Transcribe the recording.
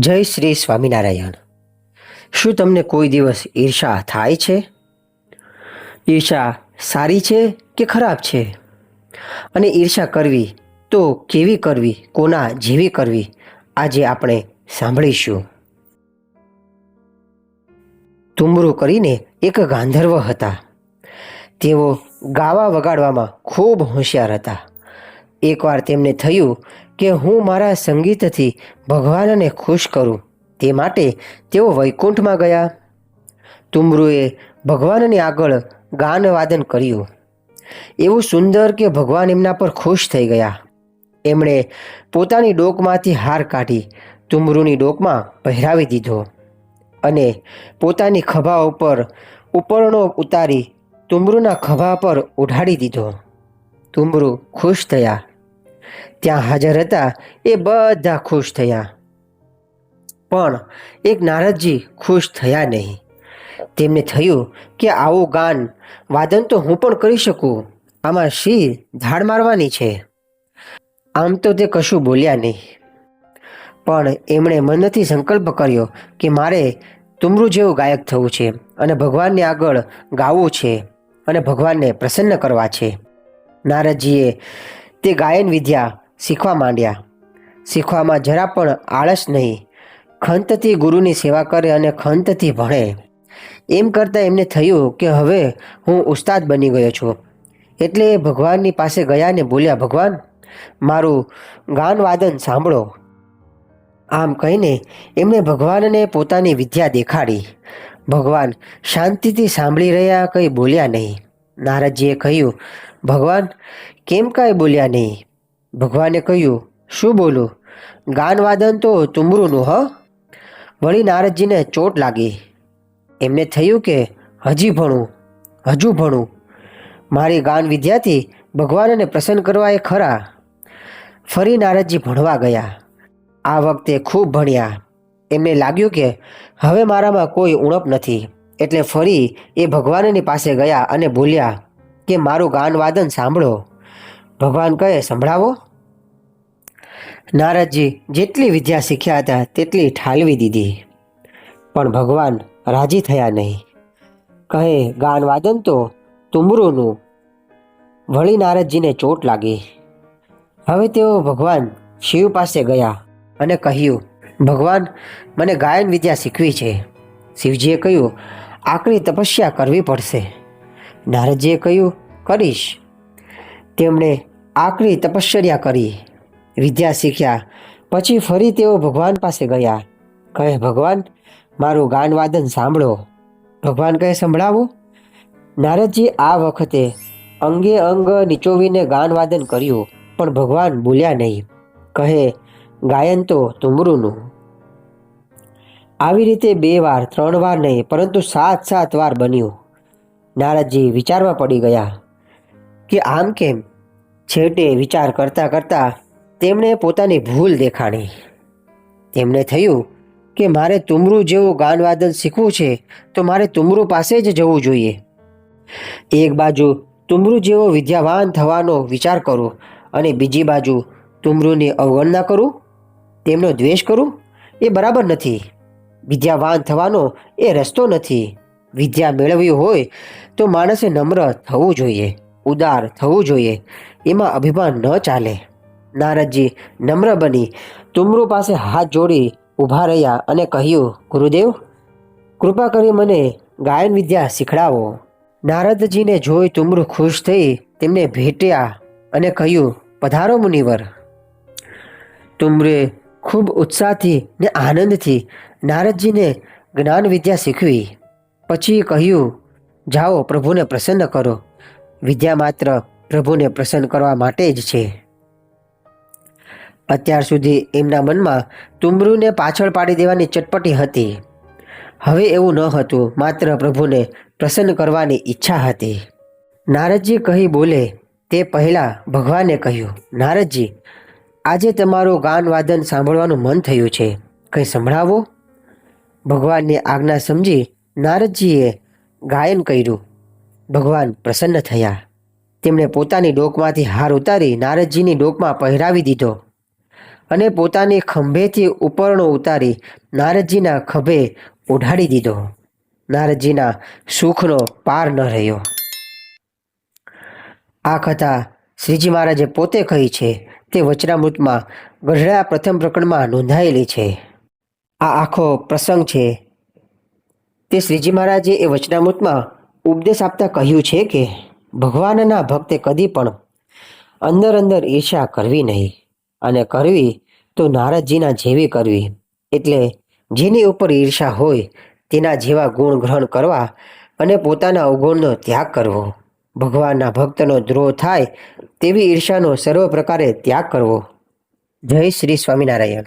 જય શ્રી સ્વામિનારાયણ. શું તમને કોઈ દિવસ ઈર્ષા થાય છે? ઈર્ષા સારી છે કે ખરાબ છે? અને ઈર્ષા કરવી તો કેવી કરવી, કોના જેવી કરવી, આજે આપણે સાંભળીશું. તુમરું કરીને એક ગાંધર્વ હતા. તેઓ ગાવા વગાડવામાં ખૂબ હોશિયાર હતા. એકવાર તેમને થયું કે હું મારા સંગીતથી ભગવાનને ખુશ કરું, તે માટે તેઓ વૈકુંઠમાં ગયા. તુમરુએ ભગવાનની આગળ ગાનવાદન કર્યું. એવું સુંદર કે ભગવાન એમના પર ખુશ થઈ ગયા. એમણે પોતાની ડોકમાંથી હાર કાઢી તુમરુની ડોકમાં પહેરાવી દીધો અને પોતાની ખભા ઉપર ઉપરણો ઉતારી તુમરુના ખભા પર ઉઢાડી દીધો. તુમરુ ખુશ થયા. ત્યાં હાજર હતા એ બધા ખુશ થયા. પણ એક નારદજી ખુશ થયા નહીં. તેમને થયું કે આવું ગાન, વાદન તો હું પણ કરી શકું. આમાં શી ધાડ મારવાની છે. આમ તો તે કશું બોલ્યા નહીં. પણ એમણે મનથી સંકલ્પ કર્યો કે મારે તુમરું જેવું ગાયક થવું છે અને ભગવાનને આગળ ગાવું છે અને ભગવાનને પ્રસન્ન કરવા છે. નારદજીએ તે ગાયન વિદ્યા શીખવા માંડ્યા. શીખવામાં જરા પણ આળસ નહીં. ખંતથી ગુરુની સેવા કરે અને ખંતથી ભણે. એમ કરતાં એમને થયું કે હવે હું ઉસ્તાદ બની ગયો છું. એટલે એ ભગવાનની પાસે ગયા ને બોલ્યા, ભગવાન, મારું ગાનવાદન સાંભળો. આમ કહીને એમણે ભગવાનને પોતાની વિદ્યા દેખાડી. ભગવાન શાંતિથી સાંભળી રહ્યા કંઈ બોલ્યા નહીં. નારદજીએ કહ્યું, ભગવાન કેમ કાંઈ બોલ્યા નહીં? ભગવાને કહ્યું, શું બોલું? ગાનવાદન તો તુમરૂનું, હ? વળી નારદજીને ચોટ લાગી. એમને થયું કે, હજી ભણું, હજુ ભણું. મારી ગાન વિદ્યાથી ભગવાનને પ્રસન્ન કરવા એ ખરા. ફરી નારદજી ભણવા ગયા. આ વખતે ખૂબ ભણ્યા. એમને લાગ્યું કે, હવે મારામાં કોઈ ઉણપ નથી. એટલે ફરી એ ભગવાનની પાસે ગયા અને બોલ્યા કે, મારું ગાન વાદન સાંભળો. ભગવાન કહે, સંભળાવો. નારદજી જેટલી વિદ્યા શીખ્યા હતા, તેટલી ઠાલવી દીધી. પણ ભગવાન રાજી થયા નહીં. કહે, ગાન વાદન તો તુમરુનું. વળી નારદજીને ચોટ લાગી. હવે તેઓ ભગવાન શિવ પાસે ગયા અને કહ્યું, ભગવાન, મને ગાયન વિદ્યા શીખવી છે. શિવજીએ કહ્યું, આકરી તપસ્યા કરવી પડશે. નારદજીએ કહ્યું, કરીશ. તેમણે આકરી તપશ્ચર્યા કરી. વિદ્યા શીખ્યા. પછી ફરી તેઓ ભગવાન પાસે ગયા. કહે, ભગવાન, મારું ગાન વાદન સાંભળો. ભગવાન કહે, સંભળાવો? નારદજી, આ વખતે અંગે અંગ નીચોવીને ગાન વાદન કર્યું, પણ ભગવાન બોલ્યા નહીં. કહે, ગાયન તો તુમરુનું. આવી રીતે બે વાર, ત્રણ વાર નહીં, પરંતુ સાત સાત વાર બન્યું. નારદજી વિચારમાં પડી ગયા કે, આમ કેમ? છેવટે વિચાર કરતાં કરતાં તેમણે પોતાની ભૂલ દેખાણી તેમને થયું કે મારે તુમરું જેવું ગાનવાદન શીખવું છે તો મારે તુમરું પાસે જ જવું જોઈએ. એક બાજુ તુમરું જેવો વિદ્યાવાન થવાનો વિચાર કરું અને બીજી બાજુ તુમરુની અવગણના કરું? તેમનો દ્વેષ કરું? એ બરાબર નથી. વિદ્યાવાન થવાનો એ રસ્તો નથી. વિદ્યા મેળવવી હોય તો માણસે નમ્ર થવું જોઈએ, ઉદાર થવું જોઈએ. એમાં અભિમાન ન ચાલે. નારદજી નમ્ર બની. તુમરુ પાસે હાથ જોડી ઊભા રહ્યા અને કહ્યું, ગુરુદેવ, કૃપા કરી મને ગાયન વિદ્યા શીખડાવો. નારદજીને જોઈ તુમરુ ખુશ થઈ તેમને ભેટ્યા અને કહ્યું, પધારો મુનિવર. તુમરે ખૂબ ઉત્સાહથી ને આનંદથી નારદજીને જ્ઞાન વિદ્યા શીખવી. પછી કહ્યું, જાઓ પ્રભુને પ્રસન્ન કરો. વિદ્યા માત્ર પ્રભુને પ્રસન્ન કરવા માટે જ છે. અત્યાર સુધી એમના મનમાં તુમરૂને પાછળ પાડી દેવાની ચટપટી હતી. હવે એવું ન હતું, માત્ર પ્રભુને પ્રસન્ન કરવાની ઈચ્છા હતી. નારદજી કહી બોલે, તે પહેલાં ભગવાને કહ્યું, નારદજી, આજે તમારું ગાન વાદન સાંભળવાનું મન થયું છે. કંઈ સંભળાવો? ભગવાનની આજ્ઞા સમજી નારદજીએ ગાયન કર્યું. ભગવાન પ્રસન્ન થયા. તેમણે પોતાની ડોકમાંથી હાર ઉતારી નારદજીની ડોકમાં પહેરાવી દીધો અને પોતાની ખંભેથી ઉપરણો ઉતારી નારદજીના ખભે ઉઢાડી દીધો. નારદજીના સુખનો પાર ન રહ્યો. આ કથા શ્રીજી મહારાજે પોતે કહી છે, તે વચનામૃતમાં ગઢડા પ્રથમ પ્રકરણમાં નોંધાયેલી છે. આ આખો પ્રસંગ છે. તે શ્રીજી મહારાજે એ વચનામૃતમાં ઉપદેશ આપતા કહ્યું છે કે ભગવાનના ભક્તે કદી પણ અંદર અંદર ઈર્ષા કરવી નહીં. અને કરવી તો નારદજીના જેવી કરવી. એટલે જેની ઉપર ઈર્ષા હોય તેના જેવા ગુણ ગ્રહણ કરવા અને પોતાના અવગુણનો ત્યાગ કરવો. ભગવાનના ભક્તનો દ્રોહ થાય તેવી ઈર્ષાનો સર્વ પ્રકારે ત્યાગ કરવો. જય શ્રી સ્વામિનારાયણ.